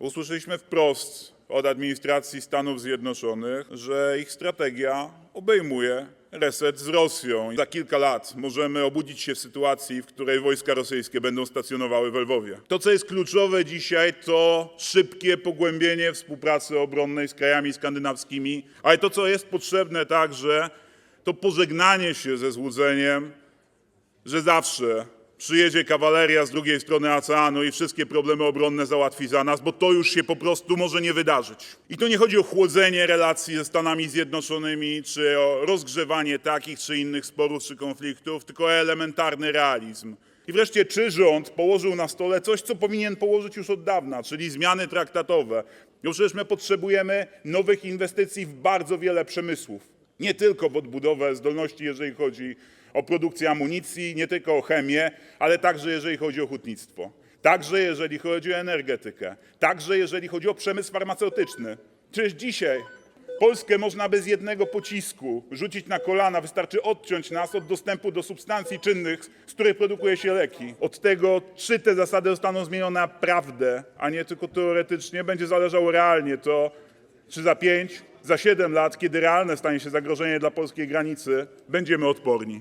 Usłyszeliśmy wprost od administracji Stanów Zjednoczonych, że ich strategia obejmuje reset z Rosją. Za kilka lat możemy obudzić się w sytuacji, w której wojska rosyjskie będą stacjonowały w Lwowie. To, co jest kluczowe dzisiaj, to szybkie pogłębienie współpracy obronnej z krajami skandynawskimi, ale to, co jest potrzebne także, to pożegnanie się ze złudzeniem, że zawsze przyjedzie kawaleria z drugiej strony oceanu i wszystkie problemy obronne załatwi za nas, bo to już się po prostu może nie wydarzyć. I to nie chodzi o chłodzenie relacji ze Stanami Zjednoczonymi, czy o rozgrzewanie takich czy innych sporów czy konfliktów, tylko o elementarny realizm. I wreszcie, czy rząd położył na stole coś, co powinien położyć już od dawna, czyli zmiany traktatowe? No przecież my potrzebujemy nowych inwestycji w bardzo wiele przemysłów. Nie tylko w odbudowę zdolności, jeżeli chodzi o produkcję amunicji, nie tylko o chemię, ale także jeżeli chodzi o hutnictwo, także jeżeli chodzi o energetykę, także jeżeli chodzi o przemysł farmaceutyczny. Przecież dzisiaj Polskę można bez jednego pocisku rzucić na kolana, wystarczy odciąć nas od dostępu do substancji czynnych, z których produkuje się leki. Od tego, czy te zasady zostaną zmienione naprawdę, a nie tylko teoretycznie, będzie zależało realnie to, czy za pięć, za siedem lat, kiedy realne stanie się zagrożenie dla polskiej granicy, będziemy odporni.